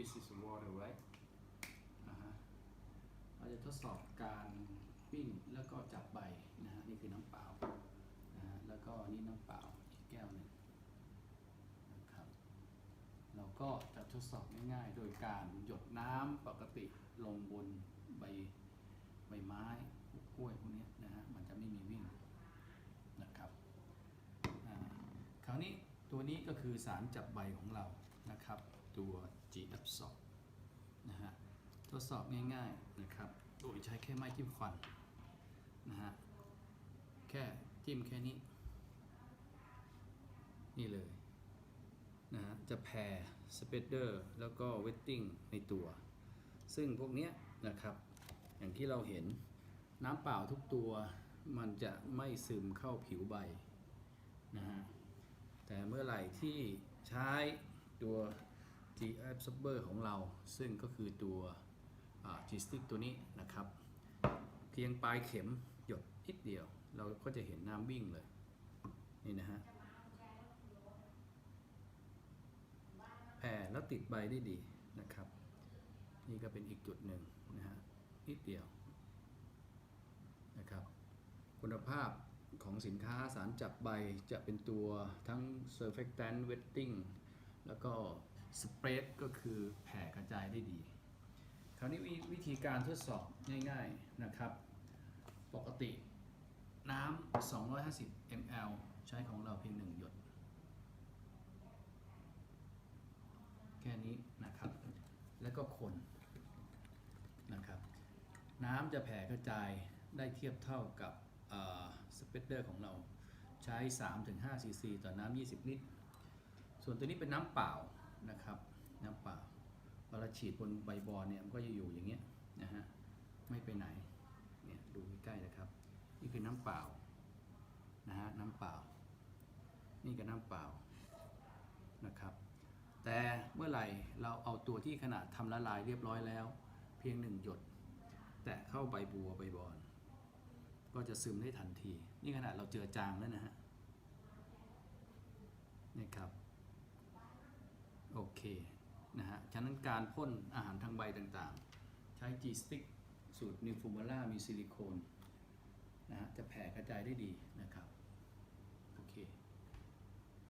this is water right อ่าฮะเราจะทดสอบการวิ่งแล้วก็จับใบนะฮะนี่คือน้ำเปล่านะฮะแล้วก็นี่น้ำเปล่าอีกแก้วหนึ่งนะครับเราก็จะทดสอบง่ายๆ โดยการหยดน้ำปกติลงบนใบใบไม้กล้วยพวกนี้นะฮะมันจะไม่มีวิ่งนะครับคราวนี้ตัวนี้ก็คือสารจับใบของเรานะครับ ตัว G absorb นะฮะทดสอบง่ายๆนะครับโดยใช้แค่ไม้จิ้มฟันนะฮะแค่จิ้มแค่นี้ นี่เลยนะฮะจะแผ่สเปเดอร์แล้วก็เวตติ้งในตัว ซึ่งพวกเนี้ยนะครับ อย่างที่เราเห็นน้ำเปล่าทุกตัวมันจะไม่ซึมเข้าผิวใบนะฮะแต่เมื่อไหร่ที่ใช้ตัว G absorber ของเรา ซึ่งก็คือตัว G stick ตัวนี้นะครับ เพียงปลายเข็มหยดนิดเดียว เราก็จะเห็นน้ำวิ่งเลย นี่นะฮะแผ่แล้วติดใบได้ดีนะครับ นี่ก็เป็นอีกจุดหนึ่งนะฮะนิดเดียวนะครับ คุณภาพของสินค้าสารจับใบจะเป็นตัวทั้ง surfactant wetting แล้วก็ spread ก็คือแผ่กระจายได้ดี คราวนี้วิธีการทดสอบง่ายๆนะครับ ปกติน้ำ 250 ml ใช้ของเราเพียงหนึ่งหยด แค่นี้นะครับ แล้วก็คนนะครับ น้ำจะแผ่กระจายได้เทียบเท่ากับสเปเดอร์ของเราใช้ 3-5 ซีซีต่อน้ำ 20 ลิตร ส่วนตัวนี้เป็นน้ำเปล่า นะครับน้ำเปล่าเวลาฉีดบนใบบอนเนี่ยมันก็จะอยู่อย่างเงี้ยนะฮะไม่ไปไหนเนี่ยดูใกล้ๆนะครับ นี่คือน้ำเปล่านะฮะน้ำเปล่า นี่ก็น้ำเปล่านะครับ แต่เมื่อไหร่เราเอาตัวที่ขนาดทำละลายเรียบร้อยแล้ว เพียงหนึ่งหยด แตะเข้าใบบัวใบบอนก็จะซึมได้ทันที นี่ขนาดเราเจอจางแล้วนะฮะนี่ครับ อเคนะฮะ ฉะนั้นการพ่นอาหารทางใบต่างๆ ใช้จ s t i c k สูตรนิวฟูมาร่ามีซิลิโคนนะฮะ จะแผ่กระจายได้ดีนะครับ โอเค